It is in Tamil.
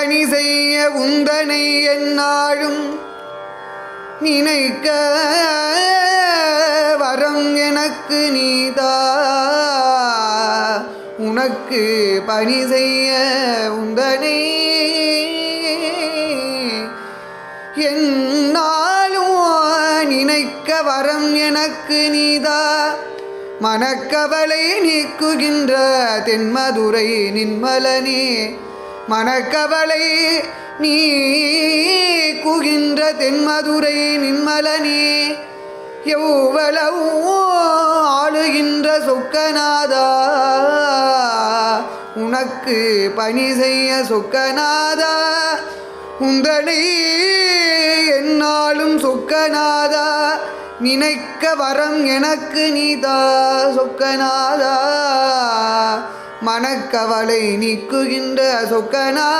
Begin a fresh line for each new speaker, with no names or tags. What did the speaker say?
பணி செய்ய உந்தனை என்னாலும் நினைக்க வரம் எனக்கு நீதா. உனக்கு பணி செய்ய உந்தனை என்னாலும் நினைக்க வரம் எனக்கு நீதா. மனக்கவலை நீக்குகின்ற தென்மதுரை நின்மலனே மனக்கவலை நீக்குகின்ற தென்மதுரை நின்மலனே எவ்வளவு ஆளுகின்ற சொக்கநாதா உனக்கு பணி செய்ய சொக்கநாதா உந்தனை என்னாலும் சொக்கநாதா நினைக்க வரம் எனக்கு நீதா சொக்கநாதா. மனக்கவலை நீக்குகின்ற சொக்கனா